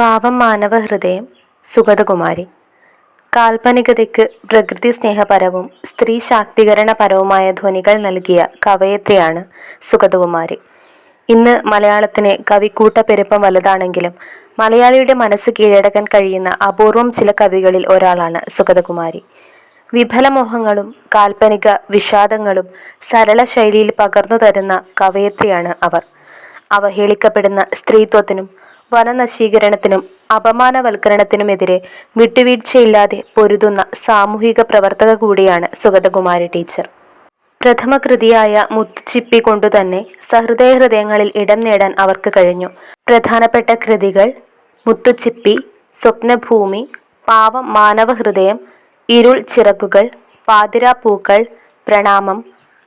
പാവം മാനവഹൃദയം സുഗതകുമാരി. കാൽപ്പനികതയ്ക്ക് പ്രകൃതി സ്നേഹപരവും സ്ത്രീ ശാക്തീകരണപരവുമായ ധ്വനികൾ നൽകിയ കവയത്രിയാണ് സുഗതകുമാരി. ഇന്ന് മലയാളത്തിന് കവിക്കൂട്ട പെരുപ്പം വലുതാണെങ്കിലും മലയാളിയുടെ മനസ്സ് കീഴടക്കാൻ കഴിയുന്ന അപൂർവം ചില കവികളിൽ ഒരാളാണ് സുഗതകുമാരി. വിഫലമോഹങ്ങളും കാൽപ്പനിക വിഷാദങ്ങളും സരള ശൈലിയിൽ പകർന്നു തരുന്ന കവയത്രിയാണ് അവർ. അവഹേളിക്കപ്പെടുന്ന സ്ത്രീത്വത്തിനും വനനശീകരണത്തിനും അപമാനവൽക്കരണത്തിനുമെതിരെ വിട്ടുവീഴ്ചയില്ലാതെ പൊരുതുന്ന സാമൂഹിക പ്രവർത്തക കൂടിയാണ് സുഗതകുമാരി ടീച്ചർ. പ്രഥമ കൃതിയായ മുത്തുച്ചിപ്പി കൊണ്ടുതന്നെ സഹൃദയ ഹൃദയങ്ങളിൽ ഇടം നേടാൻ അവർക്ക് കഴിഞ്ഞു. പ്രധാനപ്പെട്ട കൃതികൾ മുത്തുച്ചിപ്പി സ്വപ്നഭൂമി പാവം മാനവഹൃദയം ഇരുൾ ചിറകുകൾ പാതിരാപ്പൂക്കൾ പ്രണാമം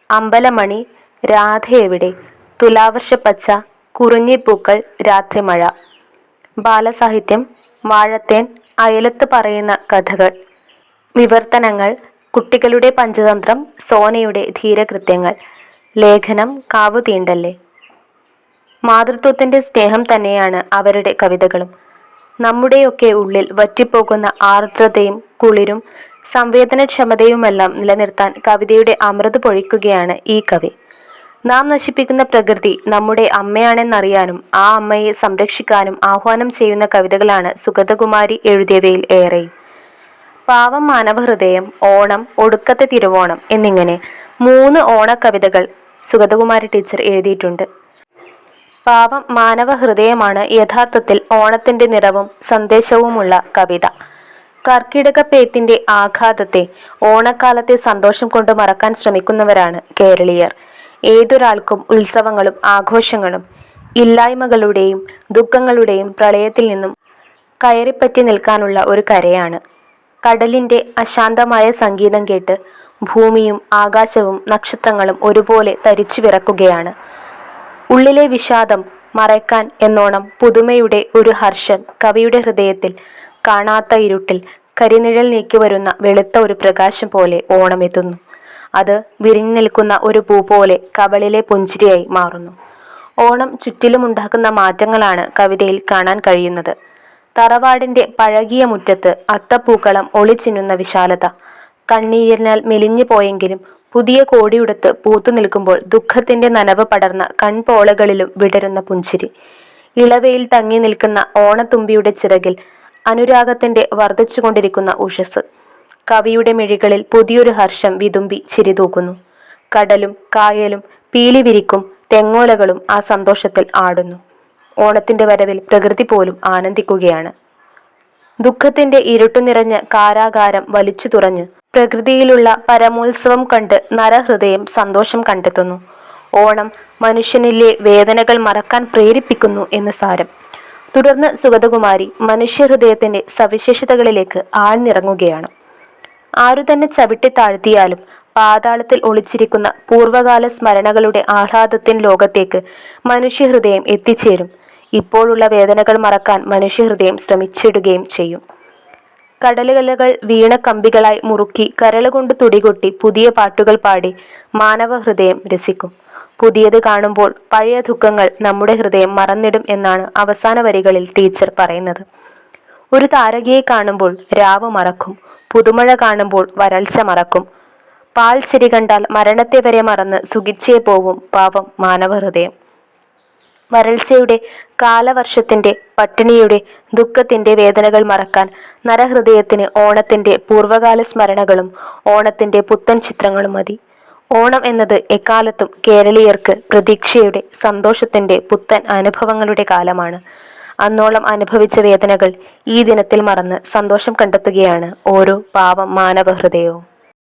അമ്പലമണി രാധ എവിടെ തുലാവർഷപ്പച്ച കുറിഞ്ഞിപ്പൂക്കൾ രാത്രിമഴ. ബാലസാഹിത്യം വാഴത്തേൻ അയലത്ത് പറയുന്ന കഥകൾ. വിവർത്തനങ്ങൾ കുട്ടികളുടെ പഞ്ചതന്ത്രം സോനയുടെ ധീരകൃത്യങ്ങൾ. ലേഖനം കാവു തീണ്ടല്ലേ? മാതൃത്വത്തിന്റെ സ്നേഹം തന്നെയാണ് അവരുടെ കവിതകളും. നമ്മുടെയൊക്കെ ഉള്ളിൽ വറ്റിപ്പോകുന്ന ആർദ്രതയും കുളിരും സംവേദനക്ഷമതയുമെല്ലാം നിലനിർത്താൻ കവിതയുടെ അമൃത് പൊഴിക്കുകയാണ് ഈ കവി. നാം നശിപ്പിക്കുന്ന പ്രകൃതി നമ്മുടെ അമ്മയാണെന്നറിയാനും ആ അമ്മയെ സംരക്ഷിക്കാനും ആഹ്വാനം ചെയ്യുന്ന കവിതകളാണ് സുഗതകുമാരി എഴുതിയവയിൽ ഏറെ. പാവം മാനവഹൃദയം ഓണം ഒടുക്കത്തെ തിരുവോണം എന്നിങ്ങനെ മൂന്ന് ഓണ കവിതകൾ സുഗതകുമാരി ടീച്ചർ എഴുതിയിട്ടുണ്ട്. പാവം മാനവഹൃദയമാണ് യഥാർത്ഥത്തിൽ ഓണത്തിന്റെ നിറവും സന്ദേശവുമുള്ള കവിത. കർക്കിടക കർക്കിടകപ്പേത്തിന്റെ ആഘാതത്തെ ഓണക്കാലത്തെ സന്തോഷം കൊണ്ട് മറക്കാൻ ശ്രമിക്കുന്നവരാണ് കേരളീയർ. ഏതൊരാൾക്കും ഉത്സവങ്ങളും ആഘോഷങ്ങളും ഇല്ലായ്മകളുടെയും ദുഃഖങ്ങളുടെയും പ്രളയത്തിൽ നിന്നും കയറിപ്പറ്റി നിൽക്കാനുള്ള ഒരു കരയാണ്. കടലിന്റെ അശാന്തമായ സംഗീതം കേട്ട് ഭൂമിയും ആകാശവും നക്ഷത്രങ്ങളും ഒരുപോലെ തരിച്ചു വിറക്കുകയാണ്. ഉള്ളിലെ വിഷാദം മറയ്ക്കാൻ എന്നോണം പുതുമയുടെ ഒരു ഹർഷം കവിയുടെ ഹൃദയത്തിൽ കാണാത്ത ഇരുട്ടിൽ കരിനിഴൽ നീക്കി വരുന്ന വെളുത്ത ഒരു പ്രകാശം പോലെ ഓണമെത്തുന്നു അത് വിരിഞ്ഞു നിൽക്കുന്ന ഒരു പൂ പോലെ കവളിലെ പുഞ്ചിരിയായി മാറുന്നു. ഓണം ചുറ്റിലുമുണ്ടാക്കുന്ന മാറ്റങ്ങളാണ് കവിതയിൽ കാണാൻ കഴിയുന്നത്. തറവാടിന്റെ പഴകിയ മുറ്റത്ത് അത്തപ്പൂക്കളം ഒളിച്ചിന്നുന്ന വിശാലത. കണ്ണീരിനാൽ മെലിഞ്ഞു പോയെങ്കിലും പുതിയ കോടിയുടുത്ത് പൂത്തു നിൽക്കുമ്പോൾ ദുഃഖത്തിന്റെ നനവ് പടർന്ന കൺപോളകളിലും വിടരുന്ന പുഞ്ചിരി. ഇളവയിൽ തങ്ങി നിൽക്കുന്ന ഓണത്തുമ്പിയുടെ ചിറകിൽ അനുരാഗത്തിന്റെ വർദ്ധിച്ചുകൊണ്ടിരിക്കുന്ന ഉഷസ് കവിയുടെ മിഴികളിൽ പുതിയൊരു ഹർഷം വിതുമ്പി ചിരിതൂക്കുന്നു. കടലും കായലും പീലിവിരിക്കും തെങ്ങോലകളും ആ സന്തോഷത്തിൽ ആടുന്നു. ഓണത്തിന്റെ വരവിൽ പ്രകൃതി പോലും ആനന്ദിക്കുകയാണ്. ദുഃഖത്തിന്റെ ഇരുട്ടു നിറഞ്ഞ കാരാകാരം വലിച്ചു തുറഞ്ഞ് പ്രകൃതിയിലുള്ള പരമോത്സവം കണ്ട് നരഹൃദയം സന്തോഷം കണ്ടെത്തുന്നു. ഓണം മനുഷ്യനിലെ വേദനകൾ മറക്കാൻ പ്രേരിപ്പിക്കുന്നു എന്ന് സാരം. തുടർന്ന് സുഗതകുമാരി മനുഷ്യഹൃദയത്തിന്റെ സവിശേഷതകളിലേക്ക് ആഴ്ന്നിറങ്ങുകയാണ്. ആരു തന്നെ ചവിട്ടി താഴ്ത്തിയാലും പാതാളത്തിൽ ഒളിച്ചിരിക്കുന്ന പൂർവകാല സ്മരണകളുടെ ആഹ്ലാദത്തിൻ ലോകത്തേക്ക് മനുഷ്യഹൃദയം എത്തിച്ചേരും. ഇപ്പോഴുള്ള വേദനകൾ മറക്കാൻ മനുഷ്യഹൃദയം ശ്രമിച്ചിടുകയും ചെയ്യും. കടലുകലകൾ വീണ കമ്പികളായി മുറുക്കി കരളുകൊണ്ട് തുടികൊട്ടി പുതിയ പാട്ടുകൾ പാടി മാനവ ഹൃദയം രസിക്കും. പുതിയത് കാണുമ്പോൾ പഴയ ദുഃഖങ്ങൾ നമ്മുടെ ഹൃദയം മറന്നിടും എന്നാണ് അവസാന വരികളിൽ ടീച്ചർ പറയുന്നത്. ഒരു താരകയെ കാണുമ്പോൾ രാവ് മറക്കും പുതുമഴ കാണുമ്പോൾ വരൾച്ച മറക്കും. പാൽ ചെരി കണ്ടാൽ മരണത്തെ വരെ മറന്ന് സുഖിച്ചേ പോവും പാവം മാനവഹൃദയം. വരൾച്ചയുടെ കാലവർഷത്തിന്റെ പട്ടിണിയുടെ ദുഃഖത്തിന്റെ വേദനകൾ മറക്കാൻ നരഹൃദയത്തിന് ഓണത്തിന്റെ പൂർവകാല സ്മരണകളും ഓണത്തിന്റെ പുത്തൻ ചിത്രങ്ങളും മതി. ഓണം എന്നത് എക്കാലത്തും കേരളീയർക്ക് പ്രതീക്ഷയുടെ സന്തോഷത്തിന്റെ പുത്തൻ അനുഭവങ്ങളുടെ കാലമാണ്. അന്നോളം അനുഭവിച്ച വേദനകൾ ഈ ദിനത്തിൽ മറന്ന് സന്തോഷം കണ്ടെത്തുകയാണ് ഓരോ പാവം മാനവഹൃദയവും.